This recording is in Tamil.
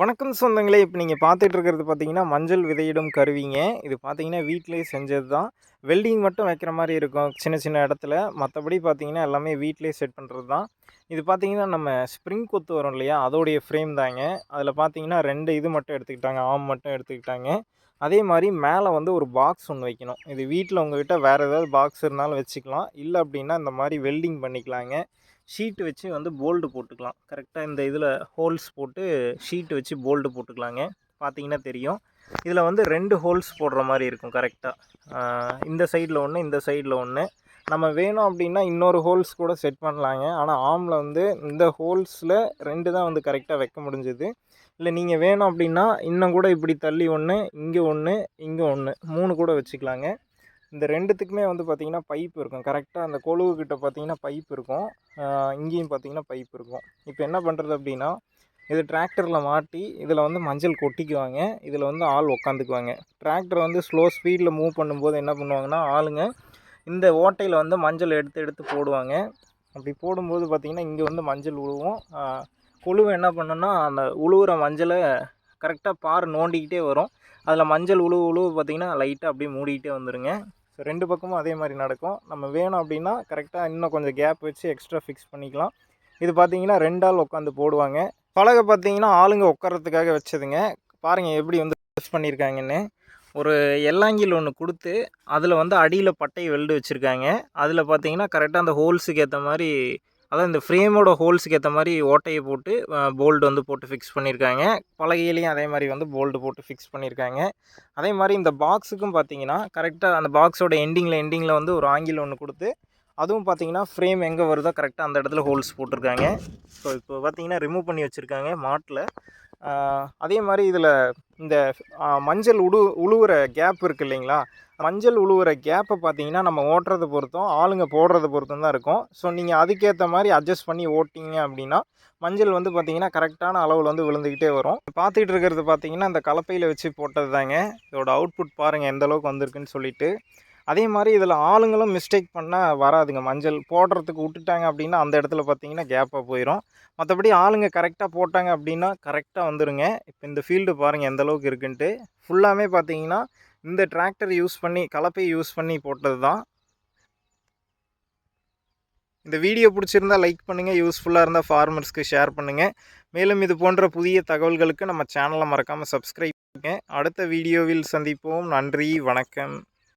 வணக்கம் சொந்தங்களே. இப்போ நீங்கள் பார்த்துட்டு இருக்கிறது பார்த்தீங்கன்னா மஞ்சள் விதையிடும் கருவிங்க. இது பார்த்தீங்கன்னா வீட்டிலேயே செஞ்சது தான் வெல்டிங் மட்டும் வைக்கிற மாதிரி இருக்கும். சின்ன சின்ன இடத்துல. மற்றபடி பார்த்தீங்கன்னா எல்லாமே வீட்டிலேயே செட் பண்ணுறது தான் இது பார்த்தீங்கன்னா நம்ம ஸ்ப்ரிங் கொத்து வரும் இல்லையா? அதோடைய ஃப்ரேம் தாங்க. அதில் பார்த்தீங்கன்னா ரெண்டு இது மட்டும் எடுத்துக்கிட்டாங்க. ஆம் மட்டும் எடுத்துக்கிட்டாங்க. அதே மாதிரி மேலே வந்து ஒரு பாக்ஸ் ஒன்று வைக்கணும். இது வீட்டில் உங்கள்கிட்ட வேறு ஏதாவது பாக்ஸ் இருந்தாலும் வச்சுக்கலாம். இல்லை அப்படின்னா இந்த மாதிரி வெல்டிங் பண்ணிக்கலாங்க. ஷீட்டு வச்சு வந்து போல்டு போட்டுக்கலாம். கரெக்டாக இந்த இதில் ஹோல்ஸ் போட்டு ஷீட்டு வச்சு போல்டு போட்டுக்கலாங்க. பார்த்தீங்கன்னா தெரியும். இதில் வந்து ரெண்டு ஹோல்ஸ் போடுற மாதிரி இருக்கும் கரெக்டாக இந்த சைடில் ஒன்று இந்த சைடில் ஒன்று நம்ம வேணும் அப்படின்னா இன்னொரு ஹோல்ஸ் கூட செட் பண்ணலாங்க. ஆனால் ஆமில் வந்து இந்த ஹோல்ஸில் ரெண்டு தான் வந்து கரெக்டாக வைக்க முடிஞ்சது. இல்லை நீங்கள் வேணும் அப்படின்னா இன்னும் கூட இப்படி தள்ளி ஒன்று இங்கே ஒன்று இங்கே ஒன்று மூணு கூட வச்சுக்கலாங்க. இந்த ரெண்டுத்துக்குமே வந்து பார்த்திங்கன்னா பைப் இருக்கும். கரெக்டாக அந்த கொழுவுக்கிட்ட பார்த்திங்கன்னா பைப் இருக்கும். இங்கேயும் பார்த்திங்கன்னா பைப் இருக்கும். இப்போ என்ன பண்ணுறது அப்படின்னா இது டிராக்டரில் மாட்டி இதில் வந்து மஞ்சள் கொட்டிக்குவாங்க. இதில் வந்து ஆள் உக்காந்துக்குவாங்க. டிராக்டர் வந்து ஸ்லோ ஸ்பீடில் மூவ் பண்ணும்போது என்ன பண்ணுவாங்கன்னா ஆளுங்க இந்த ஓட்டையில் வந்து மஞ்சள் எடுத்து எடுத்து போடுவாங்க. அப்படி போடும்போது பார்த்திங்கன்னா இங்கே வந்து மஞ்சள் உழுவும். கொழுவை என்ன பண்ணுன்னா அந்த உழுவுற மஞ்சளை கரெக்டாக பார் நோண்டிக்கிட்டே வரும். அதில் மஞ்சள் உழுவு உழுவு பார்த்திங்கன்னா லைட்டாக அப்படியே மூடிக்கிட்டே வந்துடுங்க ஸோ ரெண்டு பக்கமும் அதே மாதிரி நடக்கும். நம்ம வேணும் அப்படின்னா கரெக்டாக இன்னும் கொஞ்சம் கேப் வச்சு எக்ஸ்ட்ரா ஃபிக்ஸ் பண்ணிக்கலாம். இது பார்த்தீங்கன்னா ரெண்டு ஆள் உட்காந்து போடுவாங்க. பலகை பார்த்தீங்கன்னா ஆளுங்க உட்காரத்துக்காக வச்சதுங்க. பாருங்கள் எப்படி வந்து ஃபிக்ஸ் பண்ணியிருக்காங்கன்னு ஒரு எல்லாங்கில் ஒன்று கொடுத்து அதில் வந்து அடியில் பட்டை வெல்டு வச்சுருக்காங்க. அதில் பார்த்தீங்கன்னா கரெக்டாக அந்த ஹோல்ஸுக்கு ஏற்ற மாதிரி அதான் இந்த ஃப்ரேமோட ஹோல்ஸுக்கு ஏற்ற மாதிரி ஓட்டையை போட்டு போல்டு வந்து போட்டு ஃபிக்ஸ் பண்ணியிருக்காங்க பலகையிலையும் அதே மாதிரி வந்து போல்டு போட்டு ஃபிக்ஸ் பண்ணியிருக்காங்க அதே மாதிரி இந்த பாக்ஸுக்கும் பார்த்தீங்கன்னா கரெக்டாக அந்த பாக்ஸோட எண்டிங்கில் எண்டிங்கில் வந்து ஒரு ஆங்கில் ஒன்று கொடுத்து அதுவும் பார்த்தீங்கன்னா ஃப்ரேம் எங்கே வருதோ கரெக்டாக அந்த இடத்துல ஹோல்ஸ் போட்டிருக்காங்க. ஸோ இப்போ பார்த்தீங்கன்னா ரிமூவ் பண்ணி வச்சுருக்காங்க மாட்டில். அதே மாதிரி இதில் இந்த மஞ்சள் உடு உழுவுற கேப் இருக்குது இல்லைங்களா? மஞ்சள் உழுவுற கேப்பை பார்த்தீங்கன்னா நம்ம ஓட்டுறதை பொறுத்தும் ஆளுங்க போடுறத பொறுத்தும் தான் இருக்கும். ஸோ நீங்கள் அதுக்கேற்ற மாதிரி அட்ஜஸ்ட் பண்ணி ஓட்டிங்க அப்படின்னா மஞ்சள் வந்து பார்த்திங்கன்னா கரெக்டான அளவில் வந்து விழுந்துக்கிட்டே வரும். பார்த்துக்கிட்டு இருக்கிறது பார்த்தீங்கன்னா அந்த கலப்பையில் வச்சு போட்டது தாங்க இதோட அவுட்புட் பாருங்கள் எந்தளவுக்கு வந்திருக்குன்னு சொல்லிட்டு. அதே மாதிரி இதில் ஆளுங்களும் மிஸ்டேக் பண்ணால் வராதுங்க. மஞ்சள் போடுறதுக்கு விட்டுட்டாங்க அப்படின்னா அந்த இடத்துல பார்த்தீங்கன்னா கேப்பாக போயிடும் மற்றபடி ஆளுங்க கரெக்டாக போட்டாங்க அப்படின்னா கரெக்டாக வந்துடுங்க இப்போ இந்த ஃபீல்டு பாருங்கள் எந்த அளவுக்கு இருக்குன்ட்டு. ஃபுல்லாமே பார்த்தீங்கன்னா இந்த டிராக்டர் யூஸ் பண்ணி கலப்பை யூஸ் பண்ணி போட்டது தான். இந்த வீடியோ பிடிச்சிருந்தா லைக் பண்ணுங்கள் யூஸ்ஃபுல்லாக இருந்தால் ஃபார்மர்ஸ்க்கு ஷேர் பண்ணுங்கள் மேலும் இது போன்ற புதிய தகவல்களுக்கு நம்ம சேனலை மறக்காமல் சப்ஸ்கிரைப் பண்ணுங்கள் அடுத்த வீடியோவில் சந்திப்போம். நன்றி வணக்கம்.